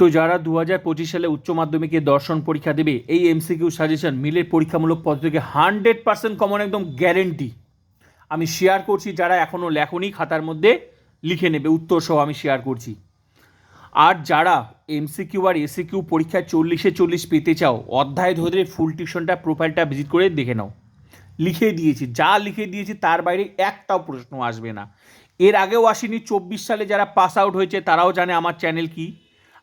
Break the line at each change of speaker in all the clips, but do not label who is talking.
তো যারা দু হাজার পঁচিশ সালে উচ্চ মাধ্যমিকে দর্শন পরীক্ষা দেবে, এই এমসিকিউ সাজেশন মিলের পরীক্ষামূলক পদ্ধতিকে হান্ড্রেড পার্সেন্ট কমন একদম গ্যারেন্টি আমি শেয়ার করছি, যারা এখনও লেখনি, খাতার মধ্যে লিখে নেবে উত্তর সহ আমি শেয়ার করছি। আর যারা এমসিকিউ আর এসিকিউ পরীক্ষায় চল্লিশে চল্লিশ পেতে চাও, অধ্যায় ধরে ফুল টিউশনটা প্রোফাইলটা ভিজিট করে দেখে নাও। লিখে দিয়েছি, যা লিখে দিয়েছি, তার বাইরে একটাও প্রশ্ন আসবে না। এর আগেও আসেনি, চব্বিশ সালে যারা পাস আউট হয়েছে, তারাও জানে আমার চ্যানেল কি।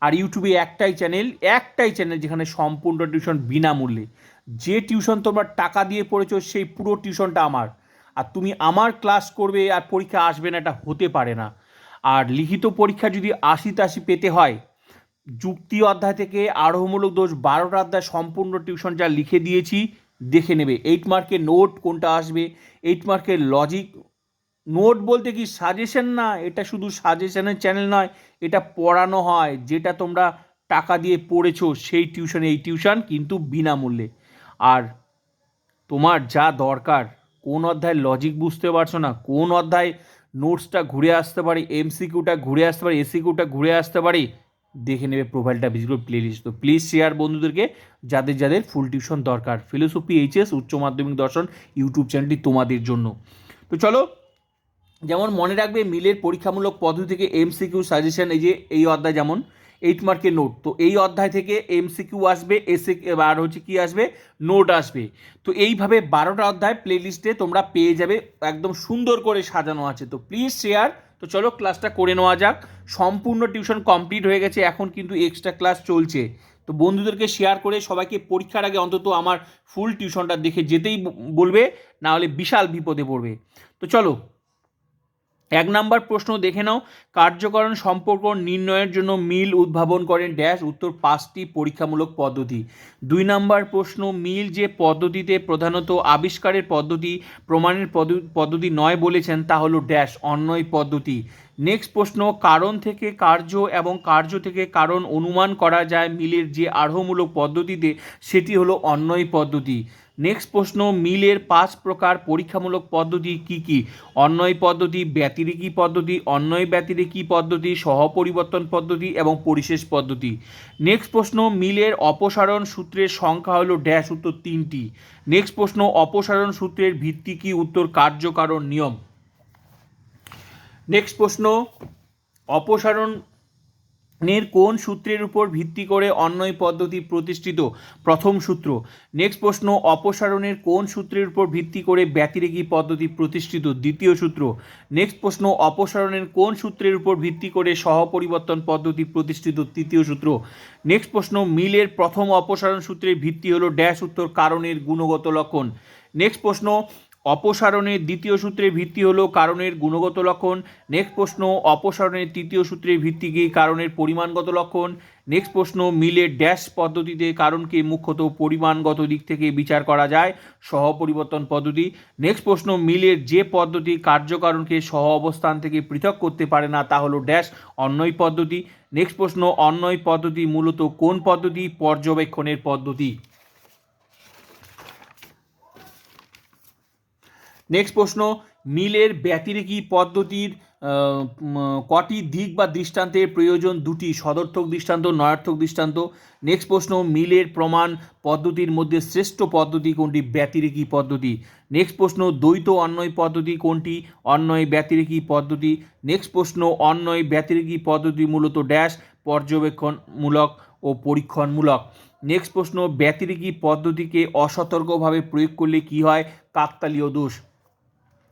আর ইউটিউবে একটাই চ্যানেল একটাই চ্যানেল যেখানে সম্পূর্ণ টিউশন বিনামূল্যে। যে টিউশন তোমরা টাকা দিয়ে পড়েছো, সেই পুরো টিউশনটা আমার। আর তুমি আমার ক্লাস করবে আর পরীক্ষা আসবে না, এটা হতে পারে না। আর লিখিত পরীক্ষা যদি আশি তাশি পেতে হয়, যুক্তি অধ্যায় থেকে আরোহমূলক দোষ বারোটা অধ্যায় সম্পূর্ণ টিউশন যা লিখে দিয়েছি, দেখে নেবে। এইট মার্কের নোট কোনটা আসবে এইট মার্কের লজিক নোট বলতে কি সাজেশন না? এটা শুধু সাজেশনের চ্যানেল নয়, এটা পড়ানো হয়। যেটা তোমরা টাকা দিয়ে পড়েছো, সেই টিউশন এই টিউশন কিন্তু বিনামূল্যে। আর তোমার যা দরকার, কোন অধ্যায় লজিক বুঝতে পারছ না, কোন অধ্যায় নোটসটা ঘুরে আসতে পারে এমসিকিউটা ঘুরে আসতে পারে এসিকিউটা ঘুরে আসতে পারে, দেখে নেবে প্রোফাইলটা ভিজিট করে প্লে লিস্ট তো প্লিজ শেয়ার বন্ধুদেরকে, যাদের যাদের ফুল টিউশন দরকার। ফিলোসফি এইচএস উচ্চ মাধ্যমিক দর্শন ইউটিউব চ্যানেলটি তোমাদের জন্য। তো চলো যেমন মনে রাখবে মিলের পরীক্ষামূলক পদ্ধতি থেকে এমসিকিউ সাজেশন এই যে, এই অধ্যায় যেমন এইট মার্কের নোট তো এই অধ্যায় থেকে এমসিকিউ আসবে এসে আর হচ্ছে কি আসবে? নোট আসবে। তো এইভাবে বারোটা অধ্যায় প্লেলিস্টে তোমরা পেয়ে যাবে, একদম সুন্দর করে সাজানো আছে। তো প্লিজ শেয়ার তো চলো ক্লাসটা করে নেওয়া যাক। সম্পূর্ণ টিউশন কমপ্লিট হয়ে গেছে, এখন কিন্তু এক্সট্রা ক্লাস চলছে। তো বন্ধুদেরকে শেয়ার করে সবাইকে পরীক্ষার আগে অন্তত আমার ফুল টিউশনটা দেখে যেতেই বলবে, না হলে বিশাল বিপদে পড়বে। তো চলো এক নাম্বার প্রশ্ন দেখে নাও। কার্যকরণ সম্পর্ক নির্ণয়ের জন্য মিল উদ্ভাবন করেন ড্যাশ, উত্তর পাঁচটি পরীক্ষামূলক পদ্ধতি। দুই নাম্বার প্রশ্ন, মিল যে পদ্ধতিতে প্রধানত আবিষ্কারের পদ্ধতি, প্রমাণের পদ্ধ- পদ্ধতি নয় বলেছেন, তা হলো ড্যাশ অন্যয় পদ্ধতি। নেক্সট প্রশ্ন, কারণ থেকে কার্য এবং কার্য থেকে কারণ অনুমান করা যায় মিলের যে আরোহমূলক পদ্ধতিতে, সেটি হলো অন্যয় পদ্ধতি। নেক্সট প্রশ্ন, মিলের পাঁচ প্রকার পরীক্ষামূলক পদ্ধতি কি কি? অন্যয় পদ্ধতি, ব্যতিরেকি পদ্ধতি, অন্যয় ব্যতিরেকি পদ্ধতি, সহপরিবর্তন পদ্ধতি এবং পরিশেষ পদ্ধতি। নেক্সট প্রশ্ন, মিলের অপসারণ সূত্রের সংখ্যা হলো ড্যাশ, উত্তর তিনটি। নেক্সট প্রশ্ন, অপসারণ সূত্রের ভিত্তি কি? উত্তর, কার্যকারণ নিয়ম। নেক্সট প্রশ্ন অপসারণের কোন সূত্রের উপর ভিত্তি করে অন্যয় পদ্ধতি প্রতিষ্ঠিত? প্রথম সূত্র। নেক্সট প্রশ্ন, অপসারণের কোন সূত্রের উপর ভিত্তি করে ব্যতিরেকি পদ্ধতি প্রতিষ্ঠিত? দ্বিতীয় সূত্র। নেক্সট প্রশ্ন, অপসারণের কোন সূত্রের উপর ভিত্তি করে সহপরিবর্তন পদ্ধতি প্রতিষ্ঠিত? তৃতীয় সূত্র। নেক্সট প্রশ্ন, মিলের প্রথম অপসারণ সূত্রের ভিত্তি হলো ড্যাশ উত্তর কারণের গুণগত লক্ষণ। নেক্সট প্রশ্ন অপসারণের দ্বিতীয় সূত্রের ভিত্তি হলো কারণের গুণগত লক্ষণ। নেক্সট প্রশ্ন, অপসারণের তৃতীয় সূত্রের ভিত্তি কি? কারণের পরিমাণগত লক্ষণ। নেক্সট প্রশ্ন মিলের ড্যাশ পদ্ধতিতে কারণকে মুখ্যত পরিমাণগত দিক থেকে বিচার করা যায় সহ পরিবর্তন পদ্ধতি। নেক্সট প্রশ্ন মিলের যে পদ্ধতি কার্যকারণকে সহ অবস্থান থেকে পৃথক করতে পারে না, তা হলো ড্যাশ অন্যয় পদ্ধতি। নেক্সট প্রশ্ন অন্যয় পদ্ধতি মূলত কোন পদ্ধতি? পর্যবেক্ষণের পদ্ধতি। নেক্সট প্রশ্ন, মিলের ব্যতিরেকি পদ্ধতির কটি দিক বা দৃষ্টান্তের প্রয়োজন? দুটি, সদর্থক দৃষ্টান্ত, নয়ার্থক দৃষ্টান্ত। নেক্সট প্রশ্ন, মিলের প্রমাণ পদ্ধতির মধ্যে শ্রেষ্ঠ পদ্ধতি কোনটি? ব্যতিরেকি পদ্ধতি। নেক্সট প্রশ্ন, দ্বৈত অন্যয় পদ্ধতি কোনটি? অন্যয় ব্যতিরেকি পদ্ধতি। নেক্সট প্রশ্ন অন্যয় ব্যতিরেকি পদ্ধতি মূলত ড্যাশ পর্যবেক্ষণমূলক ও পরীক্ষণমূলক। নেক্সট প্রশ্ন, ব্যতিরেকি পদ্ধতিকে অসতর্কভাবে প্রয়োগ করলে কি হয়? কাকতালীয় দোষ।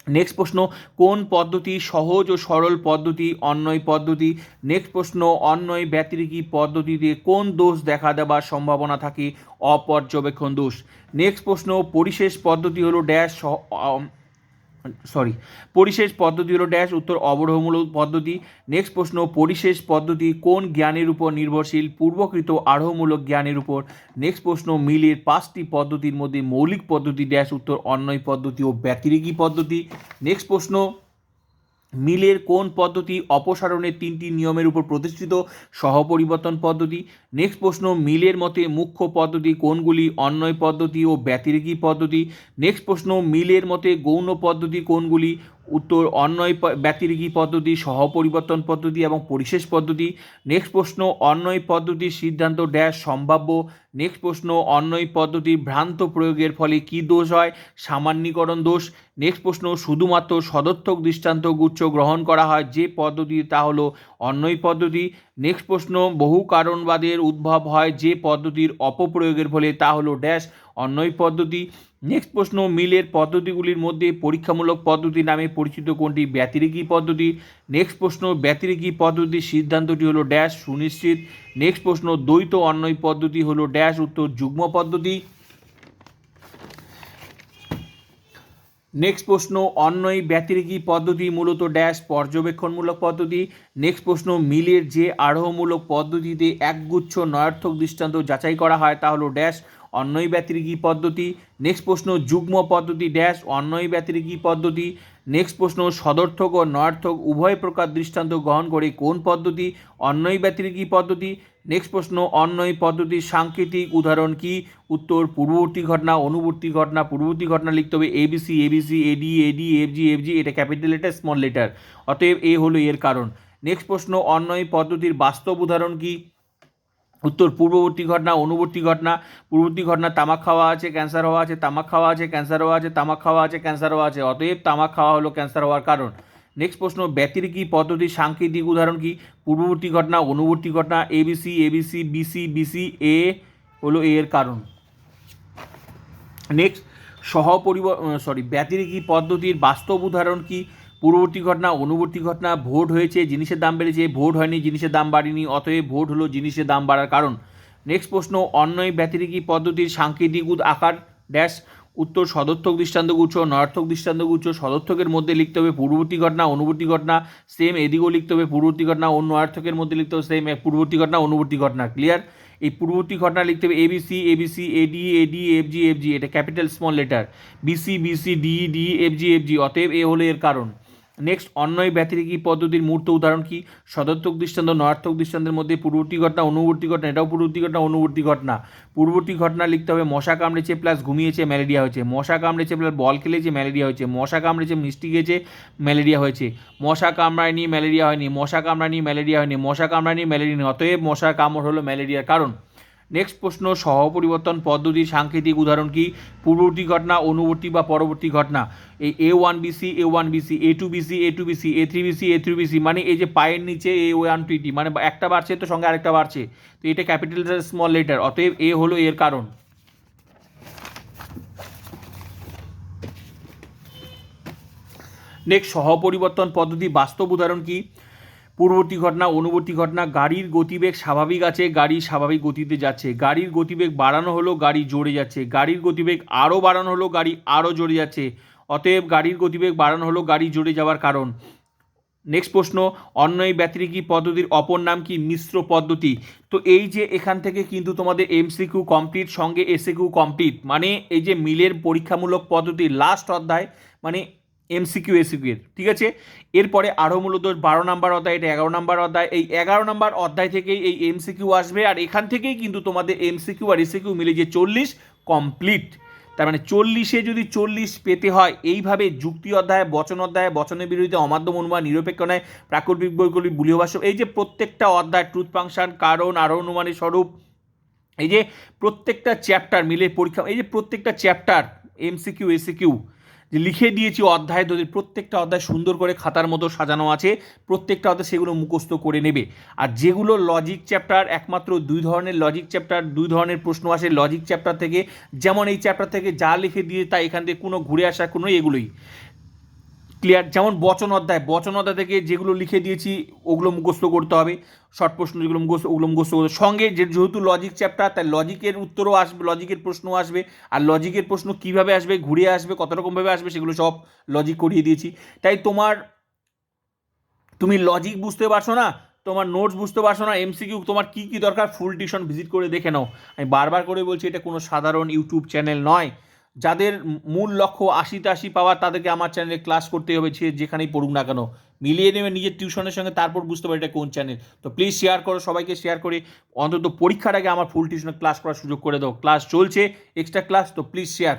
নেক্সট প্রশ্ন, কোন পদ্ধতি সহজ ও সরল পদ্ধতি অন্যয় পদ্ধতি? নেক্সট প্রশ্ন অন্যয় ব্যতিরিকী পদ্ধতিতে কোন দোষ দেখা দেবার সম্ভাবনা থাকে? অপর্যবেক্ষণ দোষ। নেক্সট প্রশ্ন, পরিশেষ পদ্ধতি হলো ড্যাশ সরি, পরিশেষ পদ্ধতি হলো ড্যাশ উত্তর অবরোহমূলক পদ্ধতি। নেক্সট প্রশ্ন, পরিশেষ পদ্ধতি কোন জ্ঞানের উপর নির্ভরশীল? পূর্বকৃত আরোহমূলক জ্ঞানের উপর। নেক্সট প্রশ্ন, মিলের পাঁচটি পদ্ধতির মধ্যে মৌলিক পদ্ধতি ড্যাশ উত্তর অন্যয় পদ্ধতি ও ব্যতিরিকী পদ্ধতি। নেক্সট প্রশ্ন মিলের কোন পদ্ধতি অপসারণের তিনটি নিয়মের উপর প্রতিষ্ঠিত? সহপরিবর্তন পদ্ধতি। নেক্সট প্রশ্ন, মিলের মতে মুখ্য পদ্ধতি কোনগুলি? অন্যয় পদ্ধতি ও ব্যতিরেকী পদ্ধতি। নেক্সট প্রশ্ন, মিলের মতে গৌণ পদ্ধতি কোনগুলি? উত্তর অন্যয় ব্যতিরেকি পদ্ধতি, সহপরিবর্তন পদ্ধতি এবং পরিশেষ পদ্ধতি। নেক্সট প্রশ্ন অন্যয় পদ্ধতির সিদ্ধান্ত ড্যাশ সম্ভাব্য। নেক্সট প্রশ্ন অন্যয় পদ্ধতির ভ্রান্ত প্রয়োগের ফলে কি দোষ হয়? সামান্যীকরণ দোষ। নেক্সট প্রশ্ন, শুধুমাত্র সদর্থক দৃষ্টান্ত গুচ্ছ গ্রহণ করা হয় যে পদ্ধতি, তা হলো অন্যয় পদ্ধতি। নেক্সট প্রশ্ন, বহু কারণবাদের উদ্ভব হয় যে পদ্ধতির অপপ্রয়োগের ফলে, তা হলো ড্যাশ অন্যয় পদ্ধতি। নেক্সট প্রশ্ন, মিলের পদ্ধতিগুলির মধ্যে পরীক্ষামূলক পদ্ধতি নামে পরিচিত কোনটি? ব্যতিরেকি পদ্ধতি। নেক্সট প্রশ্ন, ব্যতিরেকি পদ্ধতির সিদ্ধান্তটি হলো ড্যাশ সুনিশ্চিত। নেক্সট প্রশ্ন, দ্বৈত অন্যয় পদ্ধতি হলো ড্যাশ উত্তর যুগ্ম পদ্ধতি। নেক্সট প্রশ্ন, অন্যই ব্যতিরেকি পদ্ধতি মূলত ড্যাশ পর্যবেক্ষণমূলক পদ্ধতি। নেক্সট প্রশ্ন, মিলের যে আরোহমূলক পদ্ধতিতে একগুচ্ছ নয়ার্থক দৃষ্টান্ত যাচাই করা হয় তা হলো ড্যাশ অন্যই ব্যতিরেকি পদ্ধতি নেক্সট প্রশ্ন যুগ্ম পদ্ধতি ড্যাশ অন্যই ব্যতিরেকি পদ্ধতি নেক্সট প্রশ্ন সদর্থক ও নয়ার্থক, উভয় প্রকার দৃষ্টান্ত গ্রহণ করে কোন পদ্ধতি অন্যই ব্যতিরেকি পদ্ধতি? নেক্সট প্রশ্ন অন্যই পদ্ধতির সাংকেতিক উদাহরণ কি? উত্তর, পূর্ববর্তী ঘটনা, অনুবর্তী ঘটনা, পূর্ববর্তী ঘটনা লিখতে হবে A B C A B C A D A D F G F G এটা ক্যাপিটাল লেটার স্মল লেটার অতএব এ হলো এর কারণ। নেক্সট প্রশ্ন অন্যয় পদ্ধতির বাস্তব উদাহরণ কি? উত্তর পূর্ববর্তী ঘটনা, অনুবর্তী ঘটনা, পূর্ববর্তী ঘটনা, তামাক খাওয়া আছে ক্যান্সার হওয়া আছে, তামাক খাওয়া আছে ক্যান্সার হওয়া আছে, তামাক খাওয়া আছে ক্যান্সার হওয়া আছে। অতএব তামাক খাওয়া হলো ক্যান্সার হওয়ার কারণ। নেক্সট প্রশ্ন, ব্যতিরেকি পদ্ধতির সাংকেতিক উদাহরণ কি? পূর্ববর্তী ঘটনা, অনুবর্তী ঘটনা A B C A B C B C B C A হলো এ এর কারণ। নেক্সট সহপরিব সরি ব্যতিরেকি পদ্ধতির বাস্তব উদাহরণ কি? পূর্ববর্তী ঘটনা, অনুবর্তী ঘটনা, ভোট হয়েছে, জিনিসের দাম বেড়েছে, ভোট হয়নি, জিনিসের দাম বাড়েনি, অতএব ভোট হলো জিনিসের দাম বাড়ার কারণ। নেক্সট প্রশ্ন অন্যয় ব্যতিরেকি পদ্ধতির সাংকেতিক আকার ড্যাশ উত্তর সদর্থক দৃষ্টান্তগুচ্ছ, নয়ার্থক দৃষ্টান্তগুচ্ছ, সদর্থকের মধ্যে লিখতে হবে পূর্ববর্তী ঘটনা, অনুবর্তী ঘটনা সেম এদিকেও লিখতে হবে পূর্ববর্তী ঘটনা অন্য নয়ার্থকের মধ্যে লিখতে হবে সেম পূর্ববর্তী ঘটনা, অনুবর্তী ঘটনা ক্লিয়ার এই পূর্ববর্তী ঘটনা লিখতে হবে A B C A B C A D A D F G F G এটা capital small letter B C B C D D F G F G অতএব এ হলো এর কারণ। নেক্সট অন্যয় ব্যতিরেকি পদ্ধতির মূর্ত উদাহরণ কি? সদর্থক দৃষ্টান্ত, নয়ার্থক দৃষ্টান্তের মধ্যে পূর্ববর্তী ঘটনা, অনুবর্তী ঘটনা, এটাও পূর্ববর্তী ঘটনা, অনুবর্তী ঘটনা। পূর্ববর্তী ঘটনা লিখতে হবে, মশা কামড়েছে প্লাস ঘুমিয়েছে, ম্যালেরিয়া হয়েছে। মশা কামড়েছে প্লাস বল খেলেছে, ম্যালেরিয়া হয়েছে। মশা কামড়েছে, মিষ্টি খেয়েছে, ম্যালেরিয়া হয়েছে। মশা কামড়ায়নি ম্যালেরিয়া হয়নি। মশা কামড়ায়নি ম্যালেরিয়া হয়নি। মশা কামড়ায়নি ম্যালেরিয়া অতএব মশার কামড় হলো ম্যালেরিয়ার কারণ। নেক্সট প্রশ্ন, সহপরিবর্তন পদ্ধতির সাংকেতিক উদাহরণ কি? পূর্ববর্তী ঘটনা, অনুবর্তী বা পরবর্তী ঘটনা? এই A one B C A one B C A two B C A two B C A three B C A three B C মানে এই যে পায়ের নিচে এ ওয়ান টি মানে একটা বাড়ছে তো সঙ্গে আরেকটা বাড়ছে। তো এটা ক্যাপিটাল স্মল লেটার, অতএব এ হলো এর কারণ। নেক্সট, সহপরিবর্তন পদ্ধতি, বাস্তব উদাহরণ কি? পূর্ববর্তী ঘটনা, অনুবর্তী ঘটনা, গাড়ির গতিবেগ স্বাভাবিক আছে, গাড়ি স্বাভাবিক গতিতে যাচ্ছে। গাড়ির গতিবেগ বাড়ানো হলো, গাড়ি জোরে যাচ্ছে। গাড়ির গতিবেগ আরও বাড়ানো হলো, গাড়ি আরও জোরে যাচ্ছে। অতএব গাড়ির গতিবেগ বাড়ানো হলো, গাড়ি জোরে যাওয়ার কারণ। নেক্সট প্রশ্ন অন্যয় ব্যতিরেকি পদ্ধতির অপর নাম কি? মিশ্র পদ্ধতি। তো এই যে এখান থেকে কিন্তু তোমাদের এমসিকিউ কমপ্লিট সঙ্গে এসএকিউ কমপ্লিট মানে এই যে মিলের পরীক্ষামূলক পদ্ধতির লাস্ট অধ্যায় মানে এমসিকিউ এসিকিউ এর, ঠিক আছে? এরপরে আরও মূলত বারো নাম্বার অধ্যায়, এটা এগারো নাম্বার অধ্যায়। এই এগারো নাম্বার অধ্যায় থেকেই এই এমসিকিউ আসবে, আর এখান থেকেই কিন্তু তোমাদের এমসিকিউ আর এসিকিউ মিলে যে চল্লিশ কমপ্লিট তার মানে চল্লিশে যদি চল্লিশ পেতে হয়, এইভাবে যুক্তি অধ্যায়, বচন অধ্যায় বচনের বিরোধিতা অমাধ্যম অনুমান নিরপেক্ষ নয় প্রাকৃতিক বৈকল্পিক বুলীয় ভাষ্য এই যে প্রত্যেকটা অধ্যায় ট্রুথ ফাংশন কারণ, আরও অনুমানের স্বরূপ, এই যে প্রত্যেকটা চ্যাপ্টার মিলে পরীক্ষা, এই যে প্রত্যেকটা চ্যাপ্টার এমসিকিউ এসিকিউ যে লিখে দিয়েছি অধ্যায় তোদের প্রত্যেকটা অধ্যায় সুন্দর করে খাতার মতো সাজানো আছে, প্রত্যেকটা অধ্যায় সেগুলো মুখস্থ করে নেবে। আর যেগুলো লজিক চ্যাপ্টার একমাত্র দুই ধরনের লজিক চ্যাপ্টার দুই ধরনের প্রশ্ন আসে লজিক চ্যাপ্টার থেকে, যেমন এই চ্যাপ্টার থেকে যা লিখে দিয়ে তা এখান থেকে কোনো ঘুরে আসা কোনো এগুলোই। ক্লিয়ার যেমন বচন অধ্যায় বচন অধ্যায় থেকে যেগুলো লিখে দিয়েছি, ওগুলো মুখস্থ করতে হবে। শর্ট প্রশ্ন যেগুলো মুখস্থ, ওগুলো মুখস্থ করতে। সঙ্গে যে যেহেতু লজিক চ্যাপ্টার তাই লজিকের উত্তরও আসবে লজিকের প্রশ্ন আসবে। আর লজিকের প্রশ্ন কীভাবে আসবে ঘুরে আসবে কত রকমভাবে আসবে, সেগুলো সব লজিক করিয়ে দিয়েছি। তাই তোমার, তুমি লজিক বুঝতে পারছ না, তোমার নোটস বুঝতে পারছ না এমসিকিউ তোমার কী কী দরকার ফুল টিউশন ভিজিট করে দেখে নাও। আমি বারবার করে বলছি, এটা কোনো সাধারণ ইউটিউব চ্যানেল নয়। যাদের মূল লক্ষ্য আশি আশি পাওয়ার তাদেরকে আমার চ্যানেলে ক্লাস করতে হবে সে যেখানেই পড়ুক না কেন। মিলিয়ে নেবে নিজের টিউশনের সঙ্গে, তারপর বুঝতে পারে এটা কোন চ্যানেল তো প্লিজ শেয়ার করো, সবাইকে শেয়ার করে। অন্তত পরীক্ষার আগে আমার ফুল টিউশনে ক্লাস করার সুযোগ করে দাও। ক্লাস চলছে এক্সট্রা ক্লাস তো প্লিজ শেয়ার